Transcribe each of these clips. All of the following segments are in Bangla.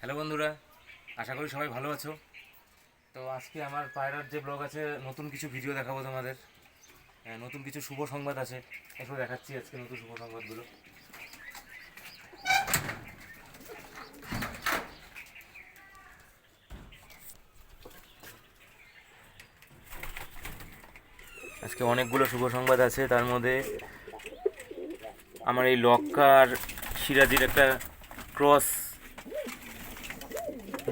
হ্যালো বন্ধুরা আশা করি সবাই ভালো আছো। তো আজকে আমার পায়রার যে ব্লগ আছে নতুন কিছু ভিডিও দেখাবো তোমাদের। হ্যাঁ, নতুন কিছু শুভ সংবাদ আছে। এসব দেখাচ্ছি আজকে নতুন শুভ সংবাদগুলো। আজকে অনেকগুলো শুভ সংবাদ আছে। তার মধ্যে আমার এই লক্কার সিরাজির একটা ক্রস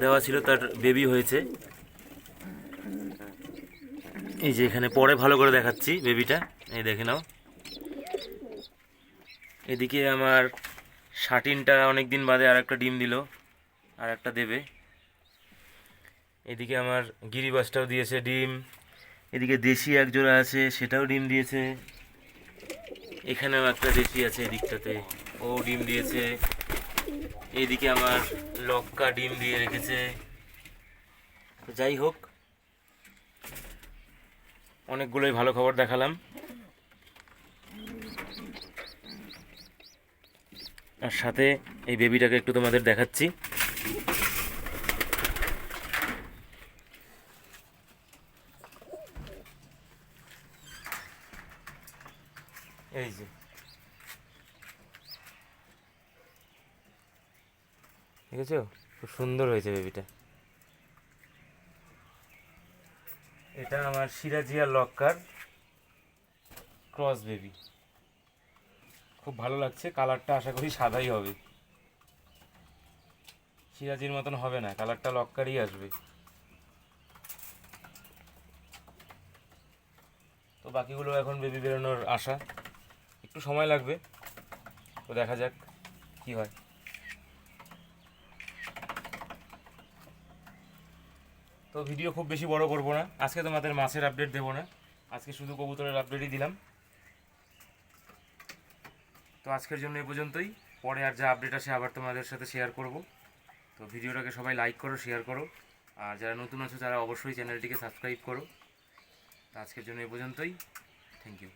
দেওয়া ছিল, তার বেবি হয়েছে। এই যে এখানে পরে ভালো করে দেখাচ্ছি বেবিটা এই দেখে নাও। এদিকে আমার শাটিনটা অনেক দিন বাদে আর একটা ডিম দিল আর একটা দেবে। এদিকে আমার গিরিবাসটাও দিয়েছে ডিম। এদিকে দেশি এক জোড়া আছে, সেটাও ডিম দিয়েছে। এখানেও একটা দেশি আছে এদিকটাতে। ও ডিম দিয়েছে। এইদিকে আমার লক্কা ডিম দিয়ে রেখেছে। যাই হোক, অনেকগুলোই ভালো খবর দেখালাম। আর সাথে এই বেবিটাকে একটু তোমাদের দেখাচ্ছি। এই যে দেখেছ? খুব সুন্দর হয়েছে বেবিটা এটা আমার সিরাজিয়া লক্কার ক্রস বেবি খুব ভালো লাগছে কালারটা আশা করি সাদাই হবে। সিরাজির মতন হবে না কালারটা লক্কারই আসবে। তো বাকিগুলো এখন বেবি বেরোনোর আশা। একটু সময় লাগবে, তো দেখা যাক কি হয়। তো ভিডিও খুব বেশি বড় করব না। আজকে তোমাদের মাছের আপডেট দেবো না। আজকে শুধু কবুতরের আপডেটই দিলাম। তো আজকের জন্য এ পর্যন্তই। পরে আর যা আপডেট আসে আবার তোমাদের সাথে শেয়ার করব। তো ভিডিওটাকে সবাই লাইক করো শেয়ার করো। আর যারা নতুন আছো, তারা অবশ্যই চ্যানেলটিকে সাবস্ক্রাইব করো। তো আজকের জন্য এ পর্যন্তই। Thank you